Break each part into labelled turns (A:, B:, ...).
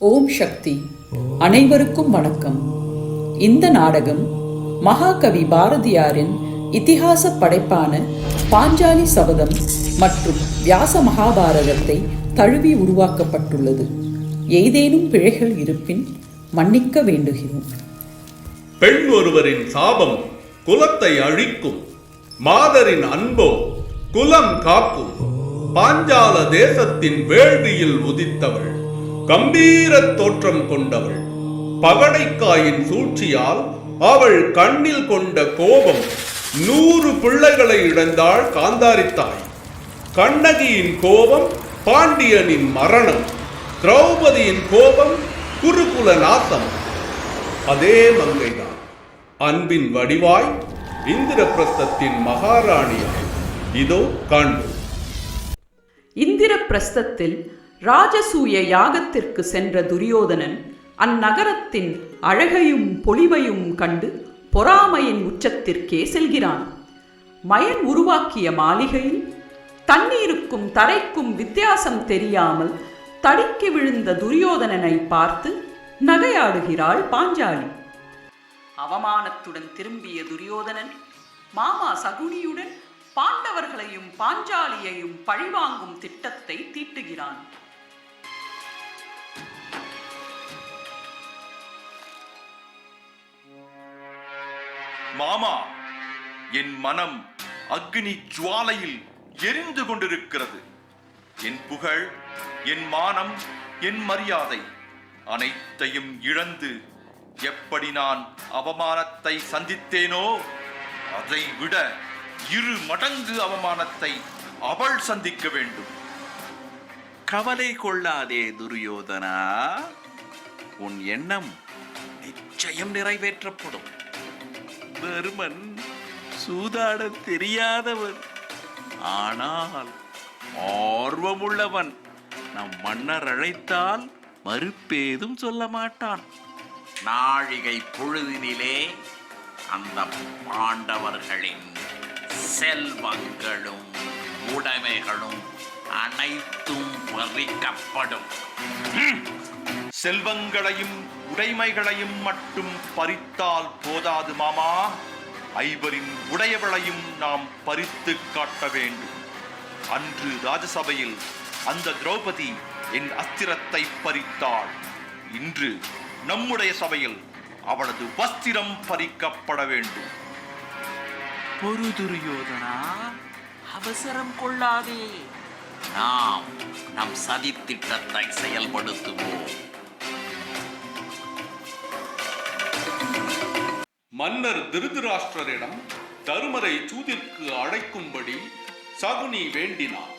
A: ஓம் சக்தி. அனைவருக்கும் வணக்கம். இந்த நாடகம் மகாகவி பாரதியாரின் இதிகாச படைப்பான பாஞ்சாலி சபதம் மற்றும் வியாச மகாபாரதத்தை தழுவி உருவாக்கப்பட்டுள்ளது. ஏதேனும் பிழைகள் இருப்பின் மன்னிக்க வேண்டுகிறோம்.
B: பெண் ஒருவரின் சாபம் குலத்தை அழிக்கும். மாதரின் அன்போ குலம் காக்கும். பாஞ்சால தேசத்தின் வேள்வியில் உதித்தவள். கம்பீர தோற்றம் கொண்டவள். பகடைக்காயின் சூழ்ச்சியால் அவள் கண்ணில் கொண்ட கோபம் நூறு பிள்ளைகளை இழந்தாள் காந்தாரித்தாய். கண்ணகியின் கோபம் பாண்டியனின் மரணம். திரௌபதியின் கோபம் குருகுல நாசம். அதே மங்கைதான். அன்பின் வடிவாய் இந்திரபிரஸ்தத்தின் மகாராணியாய். இதோ காண்போம்.
A: இந்திரபிரஸ்தத்தில் ராஜசூய யாகத்திற்கு சென்ற துரியோதனன் அந்நகரத்தின் அழகையும் பொலிவையும் கண்டு பொறாமையின் உச்சத்திற்கே செல்கிறான். மயன் உருவாக்கிய மாளிகையில் தண்ணீருக்கும் தரைக்கும் வித்தியாசம் தெரியாமல் தடுக்கி விழுந்த துரியோதனனை பார்த்து நகையாடுகிறாள் பாஞ்சாலி. அவமானத்துடன் திரும்பிய துரியோதனன் மாமா சகுனியுடன் பாண்டவர்களையும் பாஞ்சாலியையும் பழிவாங்கும் திட்டத்தை தீட்டுகிறான்.
C: மாமா என் மனம் அக்னி ஜுவாலையில் எரிந்து கொண்டிருக்கிறது. என் புகழ் என் மானம் என் மரியாதை அனைத்தையும் இழந்து எப்படி நான் அவமானத்தை சந்தித்தேனோ அதை விட இரு மடங்கு அவமானத்தை அவள் சந்திக்க வேண்டும்.
D: கவலை கொள்ளாதே துரியோதனா. உன் எண்ணம் நிச்சயம் நிறைவேற்றப்படும். தருமன் சூதாட தெரியாதவன். ஆனால் ஆர்வமுள்ளவன் நம் மன்னர் அழைத்தால் மறுப்பேதும் சொல்ல மாட்டான். நாழிகை பொழுதினிலே அந்த பாண்டவர்களின் செல்வங்களும் உடைமைகளும் அனைத்தும் பறிக்கப்படும்
C: செல்வங்களையும் உடைமைகளையும் மட்டும் பறித்தால் போதாது மாமா. ஐவரின் உடையவளையும் நாம் பறித்து காட்ட வேண்டும். அன்று ராஜசபையில் அந்த திரௌபதி என் அஸ்திரத்தை பறித்தாள். இன்று நம்முடைய சபையில் அவளது வஸ்திரம் பறிக்கப்பட வேண்டும்.
D: பொறு துரியோதனா அவசரம் கொள்ளாதே. நாம் நம் சதி திட்டத்தை செயல்படுத்துவோம்.
B: மன்னர் திருதராஷ்டிரரிடம் தருமரை சூதிற்கு அழைக்கும்படி சகுனி வேண்டினார்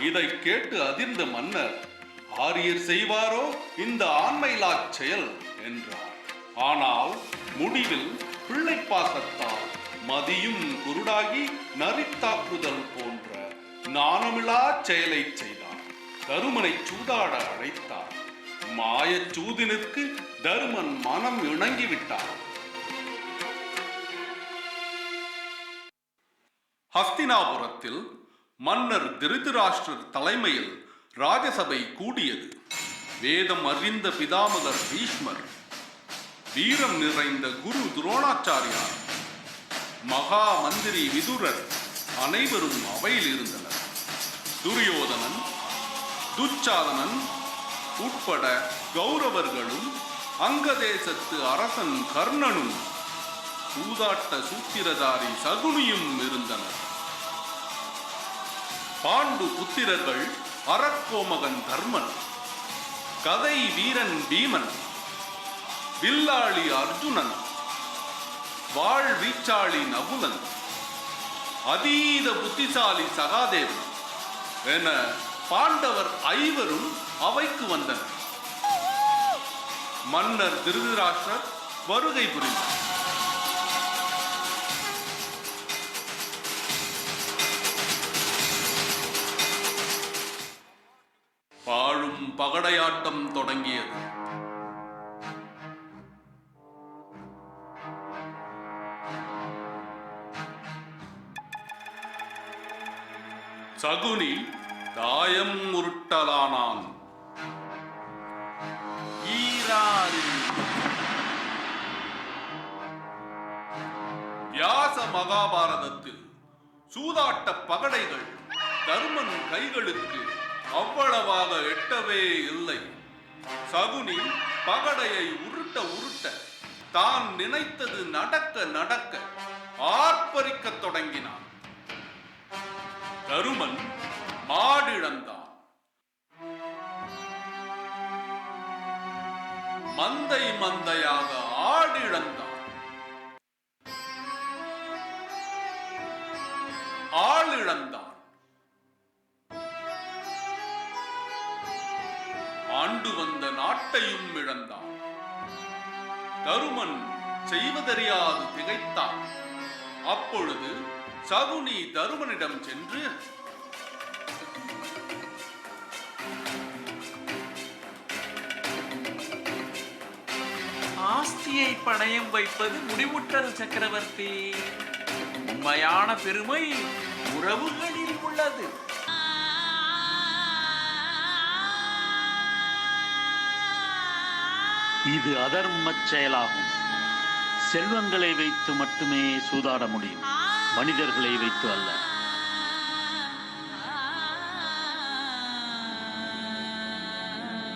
B: இதை கேட்டு அதிர்ந்த மன்னர் ஆரியர் செய்வாரோ இந்த ஆண்மையிலா செயல்? என்றார். ஆனால் முடிவில் பிள்ளை பாசத்தால் மதியும் குருடாகி நரித்தாக்குதல் போன்ற நாணமிலா செயலை செய்தார் தருமனை சூதாட அழைத்தார் மாயச்சூதினுக்கு தருமன் மனம் இணங்கிவிட்டார் ஹஸ்தினாபுரத்தில் மன்னர் திருதராஷ்டிரர் தலைமையில் ராஜசபை கூடியது. வேதம் அறிந்த பிதாமகர் பீஷ்மர் வீரம் நிறைந்த குரு துரோணாச்சாரியார் மகா மந்திரி விதுரர் அனைவரும் அவையில் இருந்தனர். துரியோதனன் துச்சாதனன் உட்பட கௌரவர்களும் அங்கதேசத்து அரசன் கர்ணனும் சூதாட்ட சூத்திரதாரி சகுனியும் இருந்தனர். பாண்டு புத்திரர்கள் அறக்கோமகன் தர்மன் கதை வீரன் பீமன் வில்லாளி அர்ஜுனன் வாழ் வீச்சாளி நகுலன் அதீத புத்திசாலி சகாதேவன் என பாண்டவர் ஐவரும் அவைக்கு வந்தனர். மன்னர் திருதராஷ்டர் வருகை புரிந்தார். பகடையாட்டம் தொடங்கியது. சகுனி தாயம் உருட்டலானான்
D: வரலாறு
B: வியாச மகாபாரதத்தில் சூதாட்ட பகடைகள் தர்மன் கைகளுக்கு அவ்வளவாக எட்டவே இல்லை. சகுனி பகடையை உருட்ட உருட்ட தான் நினைத்தது நடக்க நடக்க ஆர்ப்பரிக்கத் தொடங்கினான். தருமன் மாடிழந்தான். மந்தை மந்தையாக ஆடிழந்தான். ஆளிழந்தான் நாட்டையும் இழந்தான். தருமன் செய்வதறியாது திகைத்தான். அப்பொழுது சகுனி தருமனிடம் சென்று
D: ஆஸ்தியை பணயம் வைப்பது முடிவுற்றது சக்கரவர்த்தி. உண்மையான பெருமை உறவுகளில் உள்ளது.
E: இது அதர்மச் செயலாகும். செல்வங்களை வைத்து மட்டுமே சூதாட முடியும். மனிதர்களை வைத்து அல்ல.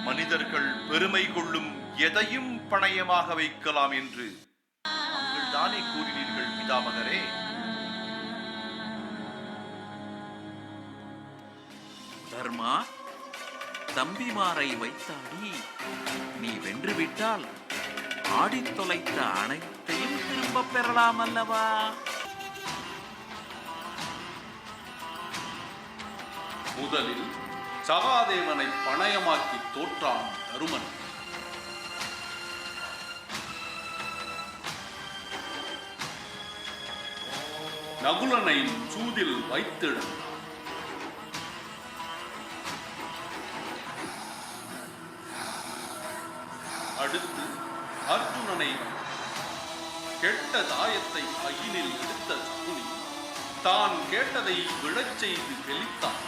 C: மனிதர்கள் பெருமை கொள்ளும் எதையும் பணயமாக வைக்கலாம் என்று தாங்கள் தானே கூறினீர்கள் பிதாமகரே.
D: தர்மா தம்பிமாரை வைத்தாடி நீ வென்று விட்டால் ஆடித் தொலைத்த அனைத்தையும் திரும்பப் பெறலாம் அல்லவா?
B: முதலில் சகாதேவனை பணயமாக்கி தோற்றான் தருமன். நகுலனை சூதில் வைத்திடும் தாயத்தை கையினில் எடுத்த சகுனி தான் கேட்டதை விழச் செய்து தெளித்தான்.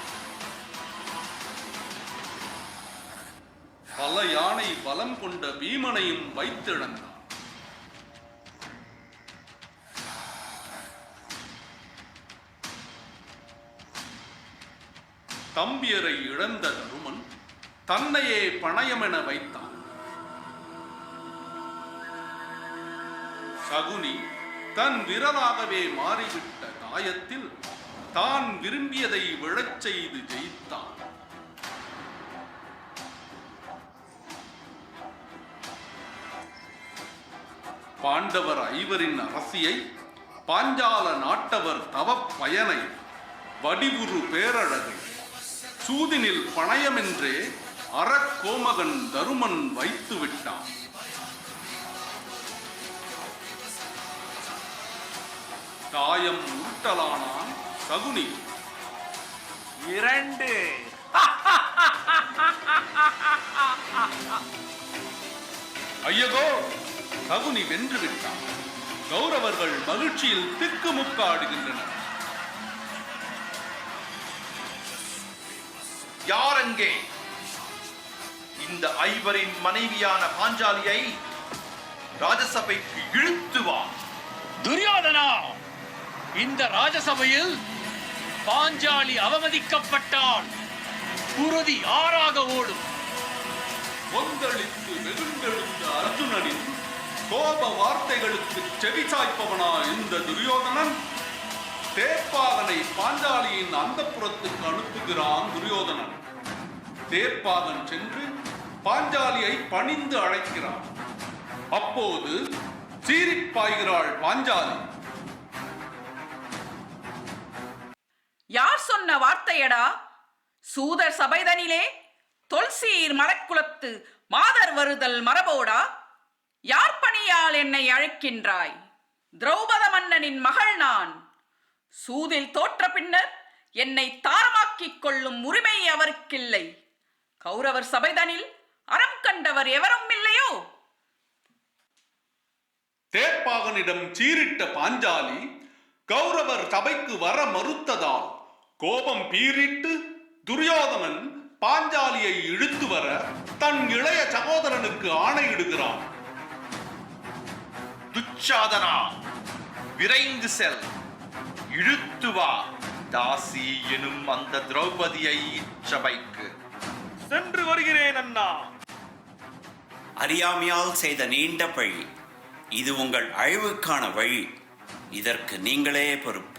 B: பல யானை பலம் கொண்ட பீமனையும் வைத்திழந்தான். தம்பியரை இழந்த தருமன் தன்னையே பணயமென வைத்தான். சகுனி தன் விரலாகவே மாறிவிட்ட காயத்தில் தான் விரும்பியதை விழச் செய்து ஜெயித்தான் பாண்டவர் ஐவரின் அரசியை பாஞ்சால நாட்டவர் தவப்பயனை பயனை வடிவுறு பேரழகை சூதினில் பணயமென்றே அறக்கோமகன் தருமன் வைத்து விட்டான் தாயம் உருட்டலானான் சகுனி.
D: இரண்டு.
B: ஐயகோ சகுனி வென்று விட்டான் கௌரவர்கள் மகிழ்ச்சியில் திக்குமுக்காடுகின்றனர்
C: யார் அங்கே இந்த ஐவரின் மனைவியான பாஞ்சாலியை ராஜசபைக்கு இழுத்து வா.
F: துரியோதனா! இந்த ராஜசபையில் பாஞ்சாலி அவமதிக்கப்பட்டால் குருதி ஆறாக ஓடும்.
B: கொந்தளித்து வெகுண்டெழுந்த அர்ஜுனனின் கோப வார்த்தைகளுக்கு செவிசாய்ப்பவனா இந்த துரியோதனன் தேப்பாகனை பாஞ்சாலியின் அந்தப்புறத்துக்கு அனுப்புகிறான் துரியோதனன். தேப்பாகன் சென்று பாஞ்சாலியை பணிந்து அழைக்கிறான். அப்போது சீறிப் பாய்கிறாள் பாஞ்சாலி.
A: யார் சொன்ன வார்த்தையடா? சூதர் சபைதனிலே தொல்சீர் மலக்குலத்து மாதர் வருதல் மரபோடா? யார் பணியால் என்னை அழைக்கின்றாய்? திரௌபத மன்னனின் மகள் நான். சூதில் தோற்ற பின்னர் என்னை தாரமாக்கிக் கொள்ளும் உரிமை அவருக்கில்லை. கௌரவர் சபைதனில் அறம் கண்டவர் எவரும் இல்லையோ?
B: தேர்ப்பாகனிடம் சீரிட்ட பாஞ்சாலி கௌரவர் சபைக்கு வர மறுத்ததால் கோபம் பீறிட்டு துரியோதனன் பாஞ்சாலியை இழுத்து வர தன் இளைய சகோதரனுக்கு ஆணையிடுகிறான்.
C: துச்சாதனா விரைந்து செல் இழுத்து வா தாசி எனும் அந்த திரௌபதியை இச்சபைக்கு.
B: சென்று வருகிறேன் அண்ணா.
G: அறியாமையால் செய்த நீண்ட பழி இது உங்கள் அழிவுக்கான வழி இதற்கு நீங்களே பொறுப்பு.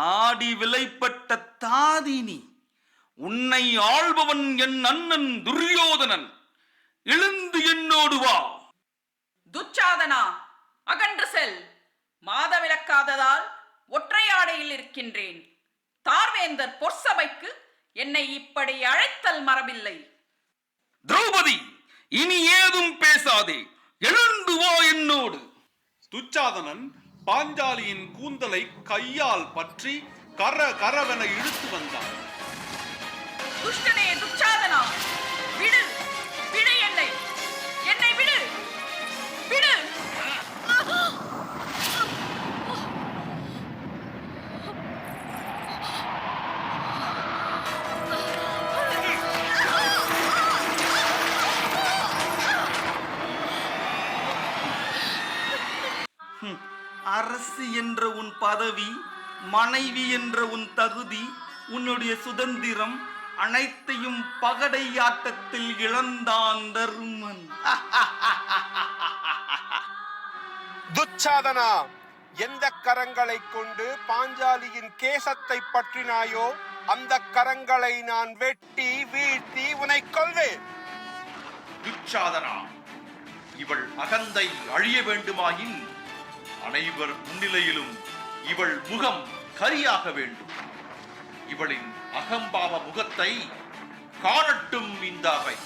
D: ஆடி விலைப்பட்ட தாதினி உன்னை ஆள்பவன் என் அண்ணன் துரியோதனன் எழுந்து என்னோடு வா.
A: துச்சாதனா அகன்று செல். மாதவிலக்காததால் ஒற்றையாடையில் இருக்கின்றேன். தார்வேந்தர் பொற்சபைக்கு என்னை இப்படி அழைத்தல் மரபில்லை.
D: திரௌபதி இனி ஏதும் பேசாதே. எழுந்து வா என்னோடு.
B: துச்சாதனன் பாஞ்சாலியின் கூந்தலை கையால் பற்றி கர கரவென இழுத்து வந்தான்.
A: துஷ்டனே துச்சாதனா விடு.
D: அரசு என்ற உன் பதவி மனைவி என்ற உன் தகுதி உன்னுடைய சுதந்திரம் அனைத்தையும் பகடை ஆட்டத்தில் இழந்தான் தருமன்.
H: துச்சாதனா எந்த கரங்களை கொண்டு பாஞ்சாலியின் கேசத்தை பற்றினாயோ அந்த கரங்களை நான் வெட்டி வீழ்த்தி உனை கொள்வேன்
C: துச்சாதனா இவள் அகந்தை அழிய வேண்டுமாயின் அனைவர் முன்னிலையிலும் இவள் முகம் கரியாக வேண்டும். இவளின் அகம்பாவ முகத்தை காணட்டும் இந்த அவை.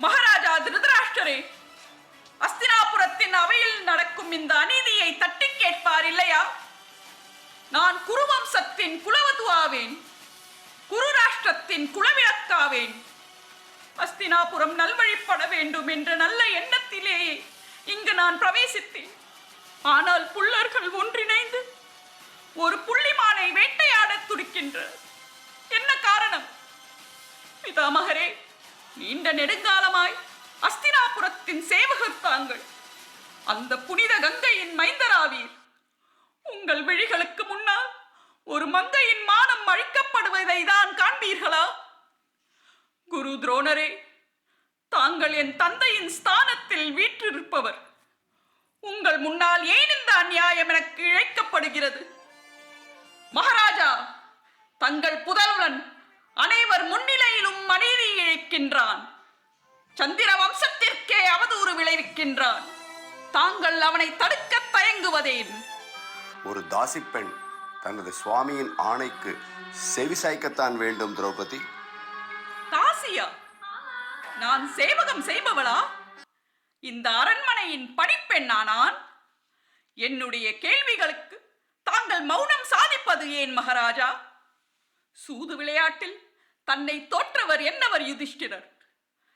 A: மகாராஜா திருதராஷ்டரே அஸ்தினாபுரத்தின் அவையில் நடக்கும் இந்த அநீதி நான் இல்லையா? நான் குருவம்சத்தின் குலவதுவாவேன் குருராஷ்டிரத்தின் குலவிளக்காவேன். அஸ்தினாபுரம் நல்வழிப்பட வேண்டும் என்ற நல்ல எண்ணத்திலேயே இங்கு நான் பிரவேசித்தேன். ஆனால் புல்லர்கள் ஒன்றிணைந்து ஒரு புள்ளிமானை வேட்டையாடத் துடிக்கின்ற என்ன காரணம்? பிதாமகரே நீண்ட நெடுங்காலமாய் அஸ்தினாபுரத்தின் சேவகர் தாங்கள் அந்த புனித கங்கையின் மைந்தராவீர். உங்கள் விழிகளுக்கு முன்னால் ஒரு மங்கையின் மானம் அழிக்கப்படுவதை தான் காண்பீர்களா? குரு துரோணரே தாங்கள் என் தந்தையின் ஸ்தானத்தில் வீற்றிருப்பவர். உங்கள் முன்னால் ஏன் இந்த அநியாயம் எனக்கு இழைக்கப்படுகிறது? மகாராஜா தங்கள் புதல்வன் அனைவர் முன்னிலையிலும் அநீதி இழைக்கின்றான். சந்திர வம்சத்திற்கே அவதூறு விளைவிக்கின்றான். தாங்கள் அவனை தடுக்க தயங்குவதேன்.
I: ஒரு தாசிப்பெண் தனது சுவாமியின் ஆணைக்கு செவி சாய்க்கத்தான் வேண்டும் திரௌபதி.
A: தாசியா நான் சேவகம் செய்பவளா? இந்த அரண்மனையின் பணிப்பெண்ணா நான் என்னுடைய கேள்விகளுக்கு தாங்கள் மௌனம் சாதிப்பது ஏன் மகாராஜா? சூது விளையாட்டில் தன்னை தோற்றவர் என்னவர் யுதிஷ்டிரர்?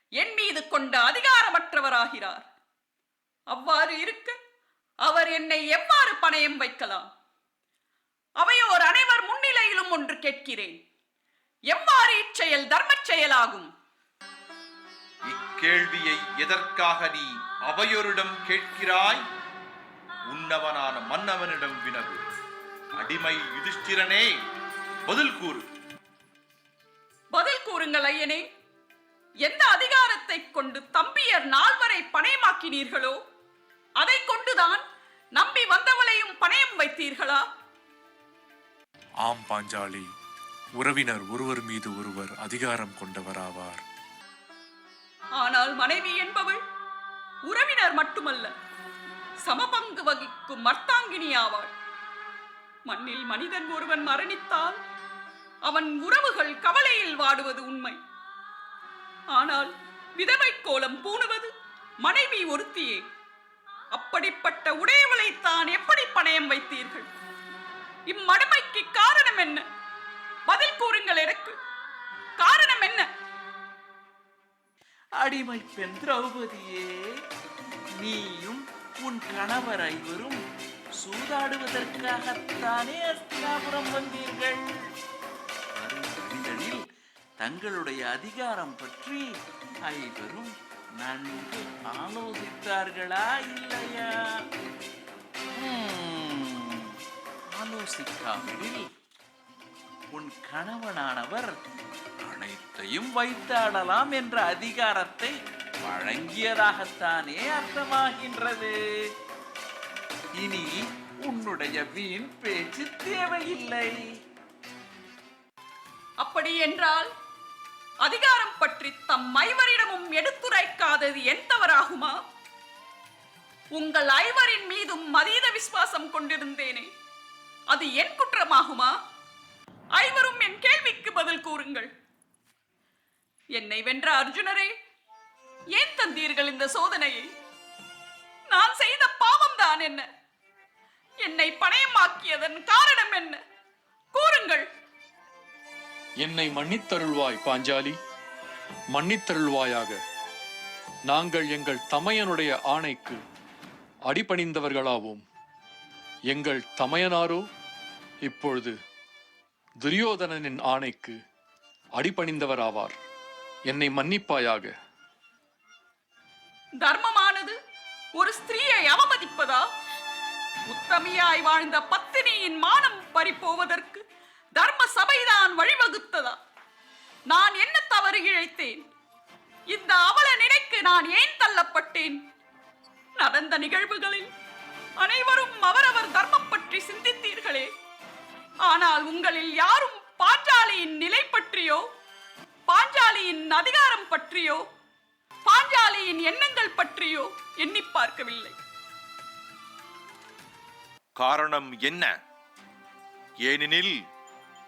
A: என் மீது கொண்ட அதிகாரமற்றவராகிறார். அவ்வாறு இருக்க அவர் என்னை எவ்வாறு பணயம் வைக்கலாம்? அவையோர் அனைவர் முன்னிலையிலும் ஒன்று கேட்கிறேன். எவ்வாறு இச்செயல் தர்மச் செயலாகும்?
C: இக்கேள்வியை எதற்காக நீ அவையோரிடம் கேட்கிறாய்? உன்னவனான மன்னவனிடம் வினவு. அடிமை யுதிஷ்டிரனே பதில் கூறு.
A: பதில் கூறுங்கள் ஐயனே. எந்த அதிகாரத்தை கொண்டு தம்பியர் நால்வரை பணயமாக்கினீர்களோ அதை கொண்டுதான் நம்பி வந்தவளையும் பணயம் வைத்தீர்களா?
J: ஆம் பாஞ்சாலி உறவினர் ஒருவர் மீது ஒருவர் அதிகாரம் கொண்டவராவார்.
A: ஆனால் மனைவி என்பவள் உறவினர் மட்டுமல்ல சமபங்கு வகிக்கும் மர்த்தாங்கினி ஆவாள் மண்ணில் மனிதன் ஒருவன் மரணித்தால் அவன் உறவுகள் கவலையில் வாடுவது உண்மை. ஆனால் விதவை கோலம் பூணுவது மனைவி ஒருத்தியே. அப்படிப்பட்ட உடையவளை தான் எப்படி பணயம் வைத்தீர்கள்? இம்மடுமைக்கு காரணம் என்ன? பதில் கூறுங்கள் எனக்கு. காரணம் என்ன?
D: அடிமை பெண் திரௌபதியே நீயும் உன் கணவர் ஐவரும் சூதாடுவதற்காகத்தானே அஸ்தினாபுரம் வந்தீர்கள்? தங்களுடைய அதிகாரம் பற்றி ஐவரும் நன்கு ஆலோசித்தார்களா இல்லையா? ஆலோசிக்காமல் உன் கணவனானவர் அனைத்தையும் வைத்தாடலாம் என்ற அதிகாரத்தை வழங்கியதாகத்தானே அர்த்தமாகின்றது. இனி உன்னுடைய வீண் பேச்சு தேவையில்லை.
A: அப்படி என்றால் அதிகாரம் பற்றி தம் ஐவரிடமும் எடுத்துரைக்காதது என் தவறாகுமா உங்கள் ஐவரின் மீதும் அதீத விசுவாசம் கொண்டிருந்தேனே. அது என் குற்றமாகுமா? ஐவரும் என் கேள்விக்கு பதில் கூறுங்கள். என்னை வென்ற அர்ஜுனரே ஏன் தந்தீர்கள் இந்த சோதனையை? நான் செய்த பாவம் தான் என்ன? என்னை பணயமாக்கியதன் காரணம் என்ன? கூறுங்கள்.
J: என்னை மன்னித்தருள்வாய் பாஞ்சாலி. மன்னித்தருள்வாயாக. நாங்கள் எங்கள் தமையனுடைய ஆணைக்கு அடிபணிந்தவர்களாவோம். எங்கள் தமையனாரோ இப்பொழுது துரியோதனனின் ஆணைக்கு அடிபணிந்தவராவார். என்னை மன்னிப்பாயாக.
A: தர்மமானது ஒரு ஸ்திரீயை அவமதிப்பதா? உத்தமியாய் வாழ்ந்த பத்தினியின் மானம் பறிப்போவதற்கு தர்ம சபைதான் வழிவகுத்ததா? நான் என்ன தவறு இழைத்தேன்? இந்த அவல நிலைக்கு நான் ஏன் தள்ளப்பட்டேன்? நடந்த நிகழ்வுகளில் அனைவரும் அவரவர் தர்மம் பற்றி சிந்தித்தீர்களே. ஆனால் உங்களில் யாரும் பாஞ்சாலியின் நிலை பற்றியோ பாஞ்சாலியின் அதிகாரம் பற்றியோ பாஞ்சாலியின் எண்ணங்கள் பற்றியோ எண்ணி பார்க்கவில்லை.
C: காரணம் என்ன? ஏனெனில்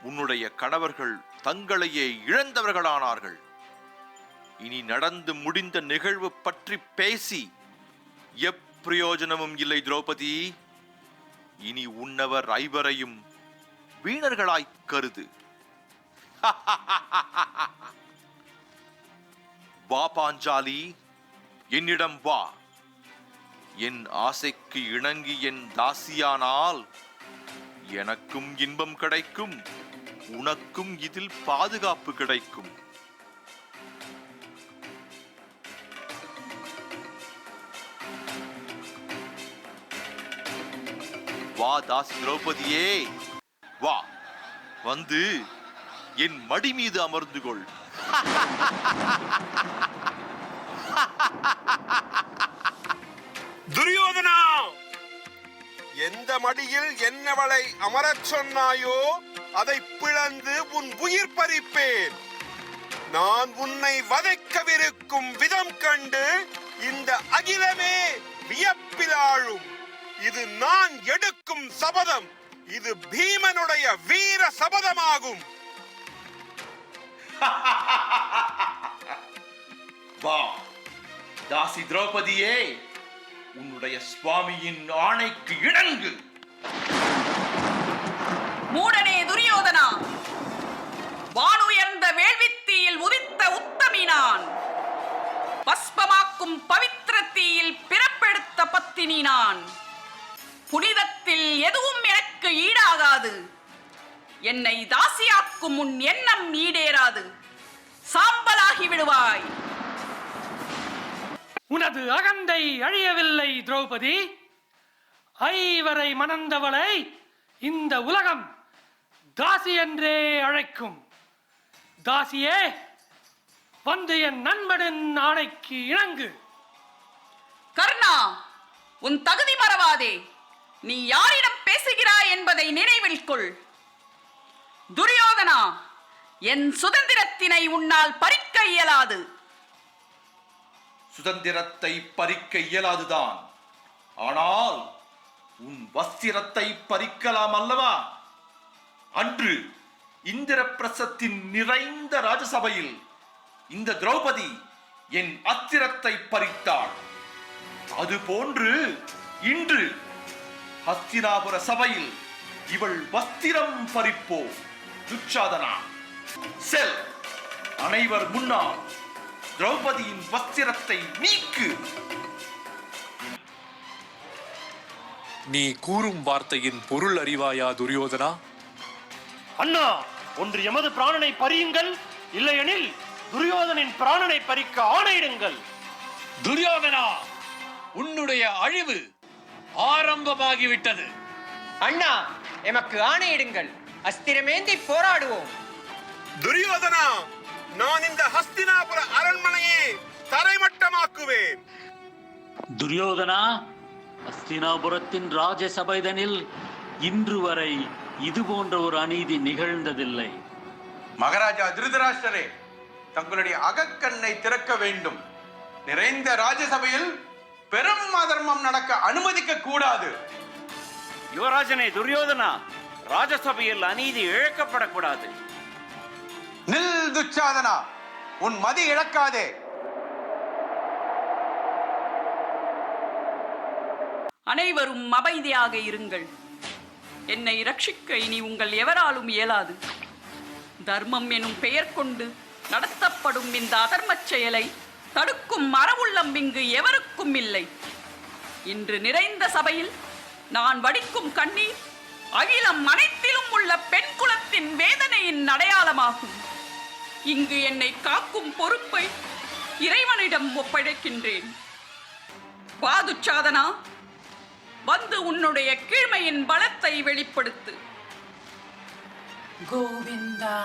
C: உன்னுடைய கணவர்கள் தங்களையே இழந்தவர்களானார்கள். இனி நடந்து முடிந்த நிகழ்வு பற்றி பேசி எப்பிரயோஜனமும் இல்லை திரௌபதி. இனி உன்னவர் ஐவரையும் வீணர்களாய் கருது. வா பாஞ்சாலி என்னிடம் வா. என் ஆசைக்கு இணங்கி என் தாசியானால் எனக்கும் இன்பம் கிடைக்கும். உனக்கும் இதில் பாதுகாப்பு கிடைக்கும். வா தாசி திரௌபதியே. வா. வந்து என் மடி மீது அமர்ந்து கொள்.
H: துரியோதனா! எந்த மடியில் என்னவளை அமரச் சொன்னாயோ அதை பிளந்து உன் உயிர் பறிப்பேன். நான் உன்னை வதைக்கவிருக்கும் விதம் கண்டு இந்த அகிலமே வியப்பிலாழும் இது நான் எடுக்கும் சபதம். இது பீமனுடைய வீர சபதமாகும்.
C: வா தாசி திரௌபதியே உன்னுடைய சுவாமியின் ஆணைக்கு இணங்கு.
A: மூடனே துரியோதனா. வானுயர்ந்த வேள்வித்தீயில் உதித்த உத்தமி நான் பஸ்பமாக்கும் பவித்திர தீயில் பிறப்பெடுத்த பத்தினி நான் புனிதத்தில் எதுவும் எனக்கு ஈடாகாது. என்னை தாசியாக்கும் உன் எண்ணம் ஈடேறாது. சாம்பலாகி விடுவாய்.
F: உனது அகந்தை அழியவில்லை திரௌபதி. ஐவரை மணந்தவளை இந்த உலகம் தாசி என்றே அழைக்கும். தாசியே வந்து என் நண்பனின் ஆணைக்கு இணங்கு.
A: கர்ணா உன் தகுதி மறவாதே. நீ யாரிடம் பேசுகிறாய் என்பதை நினைவில் கொள். துரியோதனா என் சுதந்திரத்தினை உன்னால் பறிக்க இயலாது.
C: சுதந்திரத்தை பறிக்க இயலாதுதான். ஆனால் உன் வஸ்திரத்தை பறிக்கலாம் அல்லவா? அன்று இந்திரப்பிரசத்தின் நிறைந்த ராஜசபையில் இந்த திரௌபதி என் அத்திரத்தை பறித்தாள். அதுபோன்று இன்று ஹஸ்தினாபுர சபையில் இவள் வஸ்திரம் பறிப்போ துச்சாதனா. செல். அனைவர் முன்னால் திரௌபதியின் வஸ்திரத்தை நீக்கு.
J: நீ கூறும் வார்த்தையின் பொருள் அறிவாயா துரியோதனா?
F: அண்ணா ஒன்று எமது பிராணனை பறியுங்கள் இல்லையெனில் துரியோதனின் பிராணனை பறிக்க ஆணையிடுங்கள்.
E: துரியோதனா உன்னுடைய அழிவு ஆரம்பமாகிவிட்டது.
K: அண்ணா எமக்கு ஆணையிடுங்கள். அஸ்திரமேந்தி போராடுவோம்.
H: துரியோதனா நான் இந்த ஹஸ்தினாபுர அரண்மனையை தரைமட்டமாக்குவேன்.
E: துரியோதனா அஸ்தினாபுரத்தின் ராஜசபைதனில் இன்று வரை இது போன்ற ஒரு அநீதி நிகழ்ந்ததில்லை.
C: மகாராஜா திருதராஷ்டரே தங்களுடைய அகக்கண்ணை திறக்க வேண்டும். நிறைந்த ராஜசபையில் பெரும் அதர்மம் நடக்க அனுமதிக்க கூடாது.
D: யுவராஜனே துரியோதனா ராஜசபையில் அநீதி இழக்கப்படக்கூடாது.
C: நில் துச்சாதனா உன் மதி இழக்காதே.
A: அனைவரும் அமைதியாக இருங்கள். என்னை ரட்சிக்க இனி உங்கள் எவராலும் இயலாது. தர்மம் எனும் பெயர் கொண்டு நடத்தப்படும் இந்த அதர்மச் செயலை தடுக்கும் மரவுள்ளம் இங்கு எவருக்கும் இல்லை. இன்று நிறைந்த சபையில் நான் வடிக்கும் கண்ணீர் அகிலம் அனைத்திலும் உள்ள பெண் குலத்தின் வேதனையின் அடையாளமாகும். இங்கு என்னை காக்கும் பொறுப்பை இறைவனிடம் ஒப்படைக்கின்றேன். பாதுச்சாதனா வந்து உன்னுடைய கீழ்மையின் பலத்தை வெளிப்படுத்து. கோவிந்தா.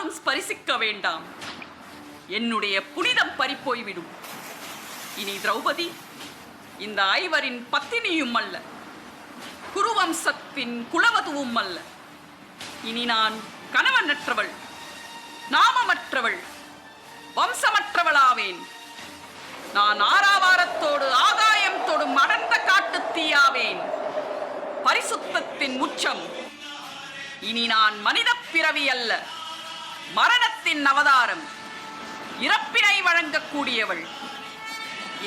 A: யாரும் ஸ்பரிசிக்க வேண்டாம். என்னுடைய புனிதம் பறிப்போய்விடும். இனி திரௌபதி இந்த ஐவரின் பத்தினியும் அல்ல. குருவம்சத்தின் குலவதுவும் அல்ல. இனி நான் கணவனற்றவள் நாமமற்றவள் வம்சமற்றவளாவேன். நான் ஆறாவாரத்தோடு ஆகாயம் தொடும் அடர்ந்த காட்டுத் தீயாவேன். பரிசுத்தத்தின் உச்சம். இனி நான் மனிதப் பிறவி அல்ல. மரணத்தின் அவதாரம். இறப்பினை வழங்கக்கூடியவள்.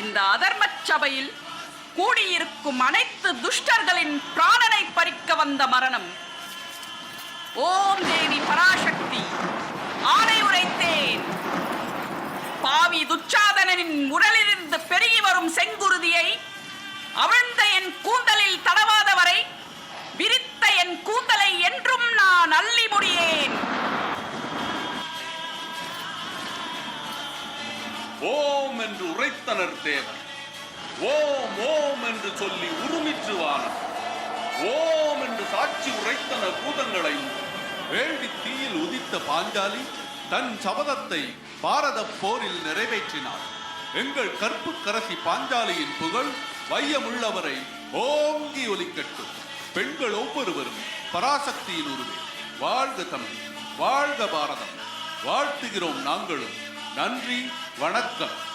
A: இந்த அதர்ம சபையில் கூடியிருக்கும் அனைத்து துஷ்டர்களின் பிராணனை பறிக்க வந்த மரணம். ஓம் தேவி பராசக்தி ஆணை உரைத்தேன். பாவி துச்சாதனனின் உடலிலிருந்து பெருகி வரும் செங்குருதியை அவிழ்ந்த என் கூந்தலில் தடவாத வரை விரித்த என் கூந்தலை என்றும் நான் அள்ளி முடியேன்.
B: ஓம் என்று உரைத்தனர் தேவன். ஓம் ஓம் என்று சொல்லி உருமிற்று வானம் ஓம் என்று சாட்சி உரைத்தன பூதங்களையும் வேள்வி தீயில் உதித்த பாஞ்சாலி தன் சபதத்தை பாரத போரில் நிறைவேற்றினார் எங்கள் கற்பு கரசி பாஞ்சாலியின் புகழ் வையமுள்ளவரை ஓங்கி ஒலிக்கட்டும். பெண்கள் ஒவ்வொருவரும் பராசக்தியில் உருவே. வாழ்க தமிழ் வாழ்க பாரதம். வாழ்த்துகிறோம் நாங்களும். நன்றி வணக்கம்.